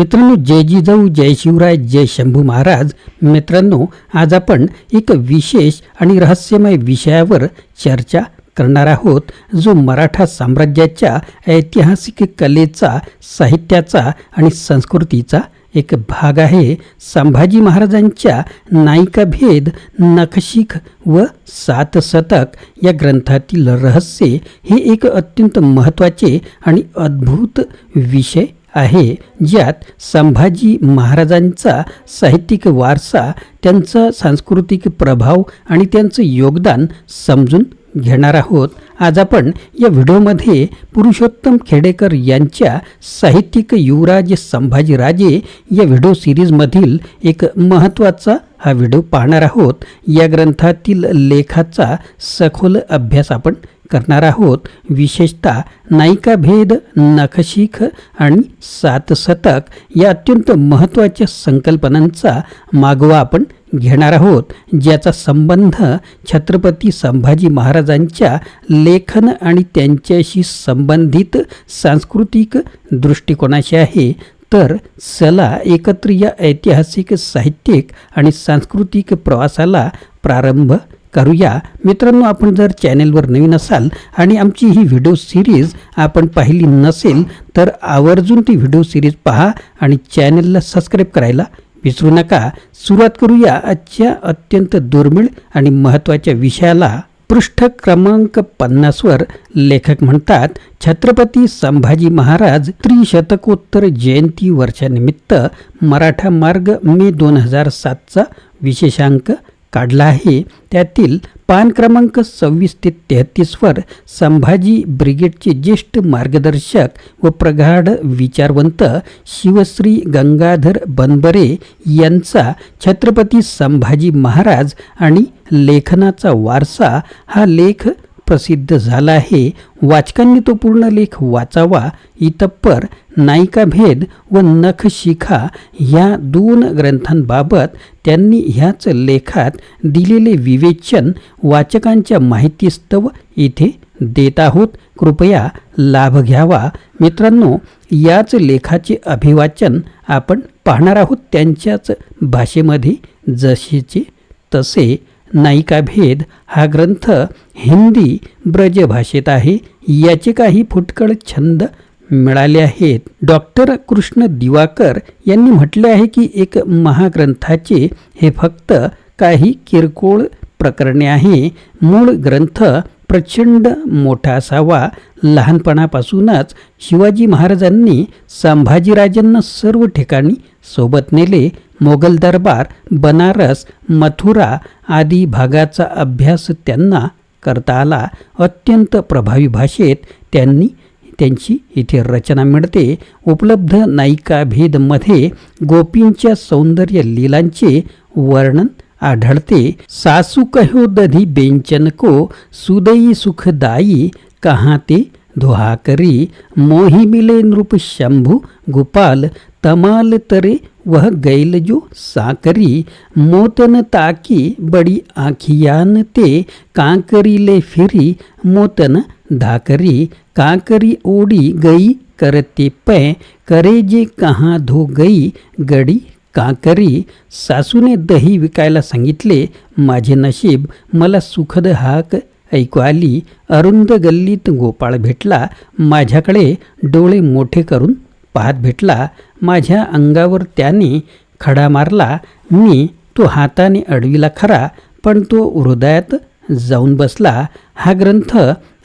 मित्रांनो जय जिजाऊ जय शिवराय जय शंभू महाराज. मित्रांनो आज आपण एक विशेष आणि रहस्यमय विषयावर चर्चा करणार आहोत जो मराठा साम्राज्याच्या ऐतिहासिक कलेचा साहित्याचा आणि संस्कृतीचा एक भाग आहे. संभाजी महाराजांच्या नायिकाभेद नखशिख व सात शतक या ग्रंथातील रहस्य हे एक अत्यंत महत्त्वाचे आणि अद्भुत विषय आहे ज्यात संभाजी महाराजांचा साहित्यिक वारसा त्यांचा सांस्कृतिक प्रभाव आणि त्यांचं योगदान समजून घेणार आहोत. आज आपण या व्हिडिओमध्ये पुरुषोत्तम खेडेकर यांच्या साहित्यिक युवराज संभाजीराजे या व्हिडिओ सिरीजमधील एक महत्त्वाचा हा व्हिडिओ पाहणार आहोत. या ग्रंथातील लेखाचा सखोल अभ्यास आपण करणार आहोत. विशेषतः नायिका भेद नखशिख आणि सातसतक या अत्यंत महत्त्वाच्या संकल्पनांचा मागोवा आपण घेणार आहोत. ज्याचा संबंध छत्रपती संभाजी महाराजांच्या लेखन आणि त्यांच्याशी संबंधित सांस्कृतिक दृष्टिकोनाशी आहे. तर चला एकत्र या ऐतिहासिक साहित्यिक आणि सांस्कृतिक प्रवासाला प्रारंभ करूया. मित्रांनो आपण जर चॅनेलवर नवीन असाल आणि आमची ही व्हिडिओ सिरीज आपण पाहिली नसेल तर आवर्जून ती व्हिडिओ सिरीज पहा आणि चॅनेलला सबस्क्राईब करायला विसरू नका. सुरुवात करूया आजच्या अत्यंत दुर्मिळ आणि महत्त्वाच्या विषयाला. पृष्ठ क्रमांक पन्नासवर लेखक म्हणतात छत्रपती संभाजी महाराज त्रिशतकोत्तर जयंती वर्षानिमित्त मराठा मार्ग मे दोन हजार सातचा विशेषांक काढला आहे त्यातील पान क्रमांक सव्वीस ते तेहतीसवर संभाजी ब्रिगेडचे ज्येष्ठ मार्गदर्शक व प्रगाढ विचारवंत शिवश्री गंगाधर बनबरे यांचा छत्रपती संभाजी महाराज आणि लेखनाचा वारसा हा लेख प्रसिद्ध झाला आहे. वाचकांनी तो पूर्ण लेख वाचावा इतप्पर नायिकाभेद व नखशिखा ह्या दोन ग्रंथांबाबत त्यांनी ह्याच लेखात दिलेले विवेचन वाचकांच्या माहितीस्तव इथे देत आहोत. कृपया लाभ घ्यावा. मित्रांनो याच लेखाचे अभिवाचन आपण पाहणार आहोत. त्यांच्याच भाषेमध्ये जसेचे तसे नायिकाभेद हा ग्रंथ हिंदी ब्रजभाषेत आहे. याचे काही फुटकळ छंद मिळाले आहेत. डॉक्टर कृष्ण दिवाकर यांनी म्हटले आहे की एक महाग्रंथाचे हे फक्त काही किरकोळ प्रकरणे आहे. मूळ ग्रंथ प्रचंड मोठा असावा. लहानपणापासूनच शिवाजी महाराजांनी संभाजीराजांना सर्व ठिकाणी सोबत नेले. मोगल दरबार बनारस मथुरा आदी भागाचा अभ्यास त्यांना करता आला. अत्यंत प्रभावी भाषेत त्यांनी त्यांची इथे रचना मिळते. उपलब्ध नायिकाभेदमध्ये गोपींच्या सौंदर्य लीलांचे वर्णन आढळते. सासू कहो दधी बेंचन को सुदयी सुखदायी कहा ते धुहाकरी मोही मिले नृप शंभू गोपाल तमाल तरे वह गैल जो साकरी मोतन ताकी बड़ी आखियान ते कांकरी ले फिरी मोतन धाकरी कांकरी ओडी गई करते पै करे जे कहाँ धो गई गडी कांकरी। सासूने दही विकायला सांगितले माझे नशीब मला सुखद हाक ऐकू आली अरुंद गल्लीत गोपाळ भेटला माझ्याकडे डोळे मोठे करून पाहत भेटला माझ्या अंगावर त्याने खडा मारला मी तो हाताने अडविला खरा पण तो हृदयात जाऊन बसला. हा ग्रंथ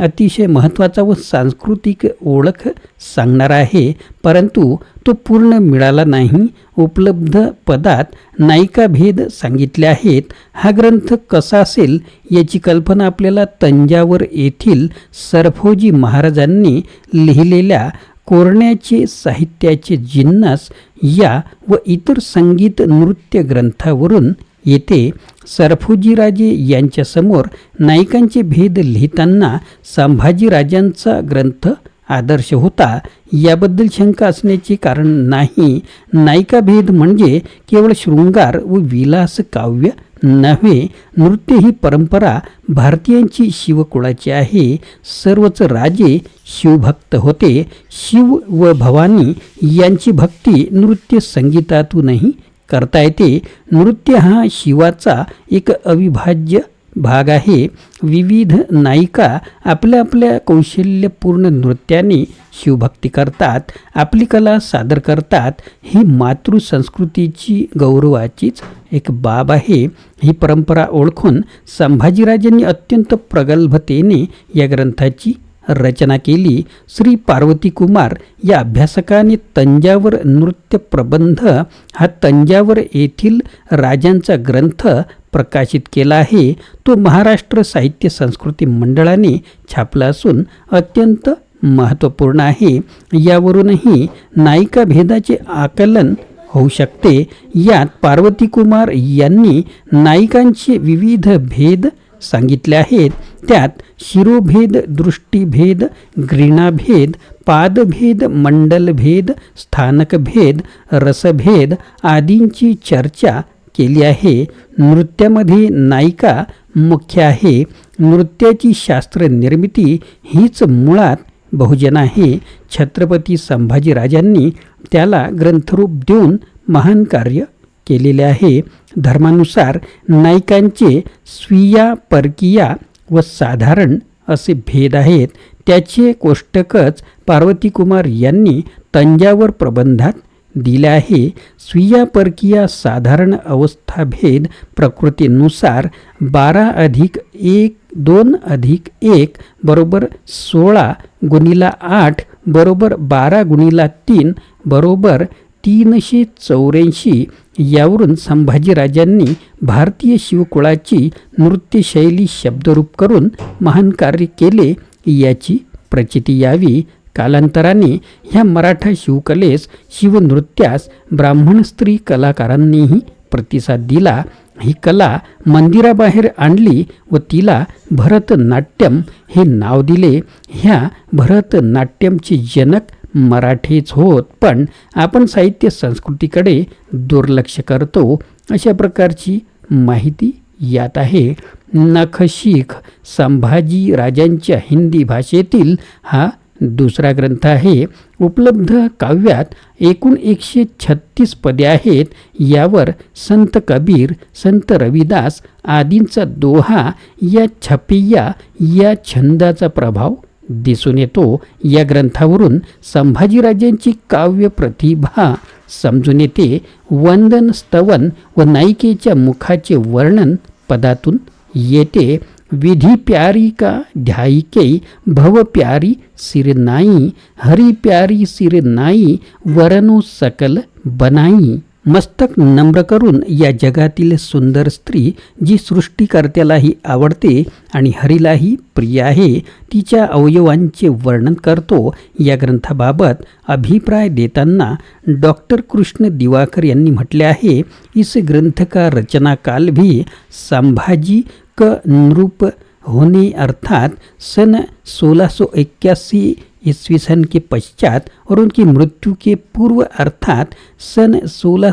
अतिशय महत्त्वाचा व सांस्कृतिक ओळख सांगणारा आहे परंतु तो पूर्ण मिळाला नाही. उपलब्ध पदात नायिकाभेद सांगितले आहेत. हा ग्रंथ कसा असेल याची कल्पना आपल्याला तंजावर येथील सरफोजी महाराजांनी लिहिलेल्या कोरण्याचे साहित्याचे जिन्नस या व इतर संगीत नृत्य ग्रंथावरून येथे सरफोजीराजे यांच्यासमोर नायकांचे भेद लिहिताना संभाजीराजांचा ग्रंथ आदर्श होता. याबद्दल शंका असण्याचे कारण नाही. नायिकाभेद म्हणजे केवळ शृंगार व विलास काव्य नव्हे नृत्य ही परंपरा भारतीयांची शिवकुळाची आहे. सर्वच राजे शिवभक्त होते. शिव व भवानी यांची भक्ती नृत्य संगीतातूनही करता येते. नृत्य हा शिवाचा एक अविभाज्य भाग आहे. विविध नायिका आपल्या आपल्या कौशल्यपूर्ण नृत्याने शिवभक्ती करतात आपली कला सादर करतात. ही मातृसंस्कृतीची गौरवाचीच एक बाब आहे. ही परंपरा ओळखून संभाजीराजांनी अत्यंत प्रगल्भतेने या ग्रंथाची रचना केली. श्री पार्वती कुमार या अभ्यासकाने तंजावर नृत्य प्रबंध हा तंजावर येथील राजांचा ग्रंथ प्रकाशित केला आहे तो महाराष्ट्र साहित्य संस्कृती मंडळाने छापला असून अत्यंत महत्त्वपूर्ण आहे. यावरूनही नायिका भेदाचे आकलन होऊ शकते. यात पार्वती कुमार यांनी नायिकांचे विविध भेद सांगितले आहेत. त्यात शिरोभेद दृष्टीभेद घृणाभेद पादभेद मंडलभेद स्थानकभेद रसभेद आदींची चर्चा केली आहे. नृत्यामध्ये नायिका मुख्य आहे. नृत्याची शास्त्र निर्मिती हीच मुळात बहुजन आहे. छत्रपती संभाजीराजांनी त्याला ग्रंथरूप देऊन महान कार्य केलेले आहे. धर्मानुसार नायिकांचे स्वीया परकीया व साधारण असे भेद आहेत. त्याचे कोष्टकच पार्वतीकुमार यांनी तंजावर प्रबंधात दिले आहे. स्वीया परकीया साधारण अवस्थाभेद प्रकृतीनुसार बारा अधिक एक दोन अधिक एक बरोबर सोळा गुणीला आठ बरोबर बारा गुणीला तीन बरोबर तीनशे चौऱ्याऐंशी यावरून संभाजीराजांनी भारतीय शिवकुळाची नृत्यशैली शब्दरूप करून महान कार्य केले याची प्रचिती यावी. कालांतराने ह्या मराठा शिवकलेस शिवनृत्यास ब्राह्मण स्त्री कलाकारांनीही प्रतिसाद दिला. ही कला मंदिराबाहेर आणली व तिला भरतनाट्यम हे नाव दिले. ह्या भरतनाट्यमचे जनक मराठीच होत पण आपण साहित्य संस्कृतीकडे दुर्लक्ष करतो. अशा प्रकारची माहिती यात आहे. नखशीख संभाजी राजांच्या हिंदी भाषेतील हा दुसरा ग्रंथ आहे उपलब्ध काव्यात एकूण एकशे छत्तीस पदे आहेत. यावर संत कबीर संत रविदास आदींचा दोहा या छपिया या छंदाचा प्रभाव दिसून येतो. या ग्रंथावरून संभाजीराजांची काव्य प्रतिभा समजून येते. वंदन स्तवन व नायिकेच्या मुखाचे वर्णन पदातून येते. विधी प्यारी का ध्यायिके भव प्यारी सिर नाई हरी प्यारी सिर नाई वरणू सकल बनाई। मस्तक नम्र करून या जगातील सुंदर स्त्री जी सृष्टीकर्त्यालाही आवडते आणि हरीलाही प्रिय आहे तिच्या अवयवांचे वर्णन करतो. या ग्रंथाबाबत अभिप्राय देताना डॉक्टर कृष्ण दिवाकर यांनी म्हटले आहे इस ग्रंथ का रचना काल भी संभाजी नृप होने अर्थात सन सोलह सौ इक्यासी ईस्वी सन के पश्चात और उनकी मृत्यु के पूर्व अर्थात सन सोलह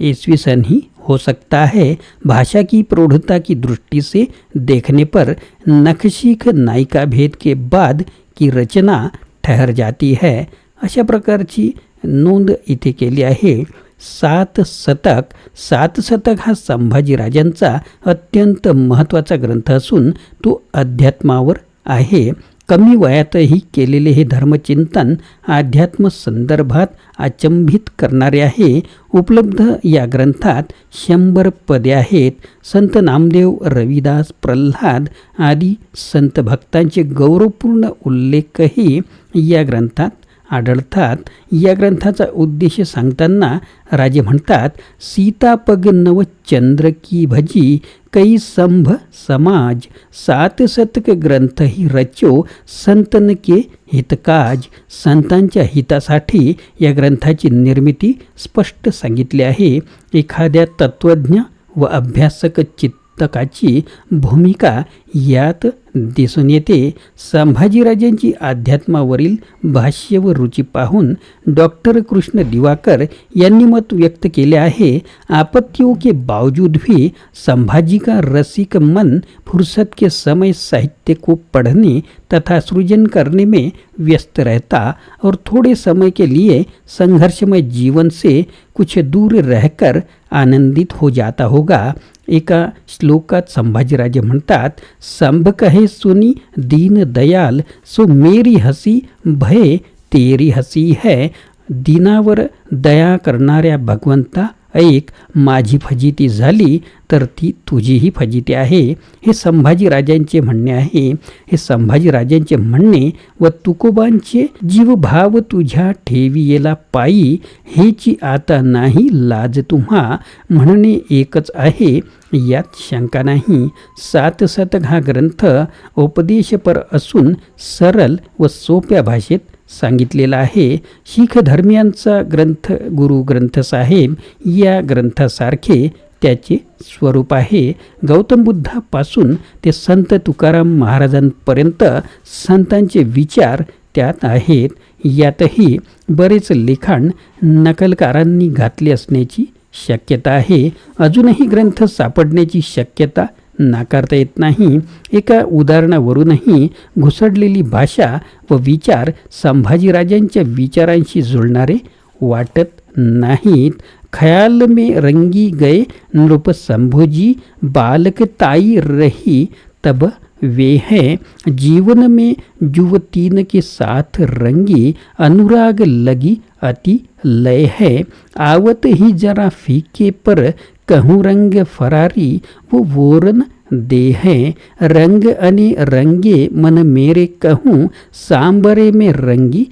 ईस्वी सन ही हो सकता है। भाषा की प्रौढ़ता की दृष्टि से देखने पर नखशीख नायिका भेद के बाद की रचना ठहर जाती है। अशा प्रकारची नोंद इथे केली आहे। सात शतक. सात शतक हा संभाजीराजांचा अत्यंत महत्त्वाचा ग्रंथ असून तो अध्यात्मावर आहे. कमी वयातही केलेले हे धर्मचिंतन अध्यात्म संदर्भात अचंबित करणारे आहे. उपलब्ध या ग्रंथात शंभर पदे आहेत. संत नामदेव रविदास प्रल्हाद आदी संत भक्तांचे गौरवपूर्ण उल्लेखही या ग्रंथात आढळतात. या ग्रंथाचा उद्देश सांगताना राजे म्हणतात सीतापग नव चंद्र की भजी कै संभ समाज सात शतक ग्रंथ ही रचो संतन के हितकाज संतांच्या हितासाठी या ग्रंथाची निर्मिती स्पष्ट सांगितली आहे. एखाद्या तत्त्वज्ञ व अभ्यासक चित्तकाची भूमिका यात दिसून येते. संभाजीराजांची अध्यात्मावरील भाष्य व रुची पाहून डॉक्टर कृष्ण दिवाकर यांनी मत व्यक्त केले आहे आपत्तियों के बावजूद भी संभाजी का रसिक मन फुर्सत के समय साहित्य को पढ़ने तथा सृजन करने में व्यस्त रहता और थोड़े समय के लिए संघर्षमय जीवन से कुछ दूर रहकर आनंदित हो जाता होगा। एका श्लोकात संभाजीराजे म्हणतात संभ कहे सुनी दीन दयाल सो मेरी हसी भय तेरी हसी है दिनावर दया करणाऱ्या भगवंता ऐक माझी फजिती झाली तर ती तुझीही फजिती आहे. हे संभाजीराजांचे म्हणणे आहे. हे संभाजीराजांचे म्हणणे व तुकोबांचे जीवभाव तुझ्या ठेवियेला पायी हेची आता नाही लाज तुम्हा म्हणणे एकच आहे. यात शंका नाही. सात शतक हा ग्रंथ उपदेशपर असून सरल व सोप्या भाषेत सांगितलेला आहे. शीख धर्मियांचा ग्रंथ गुरु ग्रंथ साहेब या ग्रंथासारखे त्याचे स्वरूप आहे. गौतम बुद्धापासून ते संत तुकाराम महाराजांपर्यंत संतांचे विचार त्यात आहेत. यातही बरेच लिखाण नकलकारांनी घातले असण्याची शक्यता आहे. अजूनही ग्रंथ सापडण्याची शक्यता नाकारता येत नाही. एका उदाहरणावरूनही घुसडलेली भाषा व विचार संभाजीराजांच्या विचारांशी जुळणारे वाटत नाहीत. खयाल में रंगी गए नृप संभोजी बालक ताई रही तब वे हैं। जीवन में युवतीन के साथ रंगी अनुराग लगी अति लय है। आवत ही जरा फीके पर कहूँ रंग फरारी वो वोरन दे रंग अनि रंगे मन मेरे कहूँ सांबरे में रंगी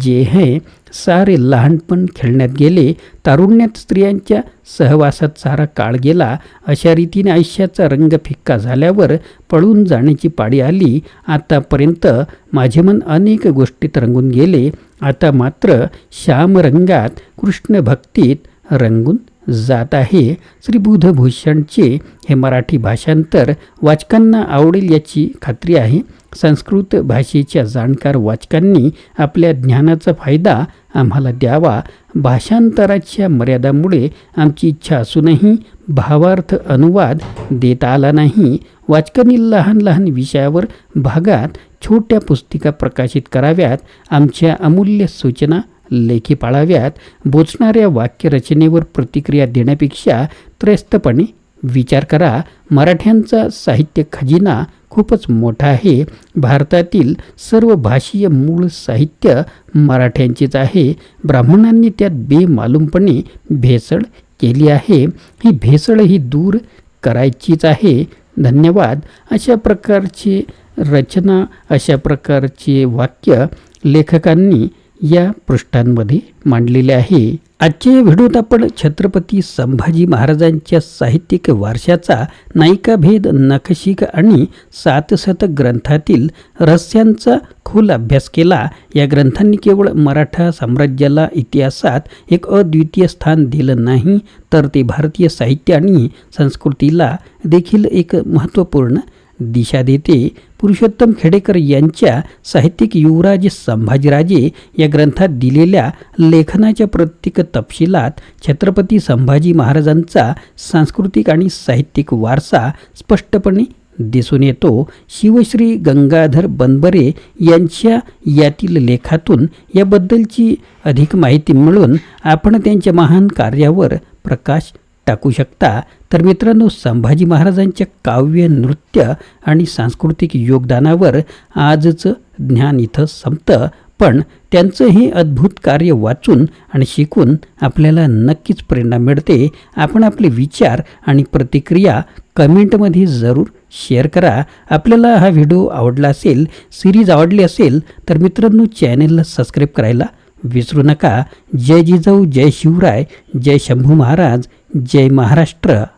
जे है सारे लहानपण खेळण्यात गेले तारुण्यात स्त्रियांच्या सहवासात सारा काळ गेला अशा रीतीने आयुष्याचा रंग फिक्का झाल्यावर पळून जाण्याची पाळी आली. आतापर्यंत माझे मन अनेक गोष्टीत रंगून गेले. आता मात्र श्यामरंगात कृष्ण भक्तीत रंगून जात आहे. श्री बुधभूषणचे हे मराठी भाषांतर वाचकांना आवडेल याची खात्री आहे. संस्कृत भाषेच्या जाणकार वाचकांनी आपल्या ज्ञानाचा फायदा आम्हाला द्यावा. भाषांतराच्या मर्यादामुळे आमची इच्छा असूनही भावार्थ अनुवाद देता आला नाही. वाचकांनी लहान लहान विषयावर भागात छोट्या पुस्तिका प्रकाशित कराव्यात. आमच्या अमूल्य सूचना लेखी पाळाव्यात. बोचणाऱ्या वाक्यरचनेवर प्रतिक्रिया देण्यापेक्षा त्रयस्तपणे विचार करा. मराठ्यांचा साहित्य खजिना खूपच मोठा आहे. भारतातील सर्व भाषीय मूळ साहित्य मराठ्यांचेच आहे. ब्राह्मणांनी त्यात बेमालूमपणे भेसळ केली आहे. ही भेसळ ही दूर करायचीच आहे. धन्यवाद. अशा प्रकारची रचना अशा प्रकारचे वाक्य लेखकांनी या पृष्ठांमध्ये मांडलेले आहे. आजच्या या व्हिडिओत आपण छत्रपती संभाजी महाराजांच्या साहित्यिक वारशाचा नायिकाभेद नखशिक आणि सातसत ग्रंथातील रहस्यांचा खोल अभ्यास केला. या ग्रंथांनी केवळ मराठा साम्राज्याला इतिहासात एक अद्वितीय स्थान दिलं नाही तर ते भारतीय साहित्य आणि संस्कृतीला देखील एक महत्त्वपूर्ण दिशा देते पुरुषोत्तम खेडेकर यांच्या साहित्यिक युवराज संभाजीराजे या ग्रंथात दिलेल्या लेखनाच्या प्रत्येक तपशिलात छत्रपती संभाजी महाराजांचा सांस्कृतिक आणि साहित्यिक वारसा स्पष्टपणे दिसून येतो. शिवश्री गंगाधर बनबरे यांच्या यातील लेखातून याबद्दलची अधिक माहिती मिळून आपण त्यांच्या महान कार्यावर प्रकाश टाकू शकता. तर मित्रांनो संभाजी महाराजांच्या काव्य नृत्य आणि सांस्कृतिक योगदानावर आजचं ज्ञान इथं संपतं. पण त्यांचं हे अद्भुत कार्य वाचून आणि शिकून आपल्याला नक्कीच प्रेरणा मिळते. आपण आपले विचार आणि प्रतिक्रिया कमेंटमध्ये जरूर शेअर करा. आपल्याला हा व्हिडिओ आवडला असेल सिरीज आवडली असेल तर मित्रांनो चॅनेलला सबस्क्राईब करायला विसरू नका. जय जिजाऊ जय शिवराय जय शंभू महाराज जय महाराष्ट्र.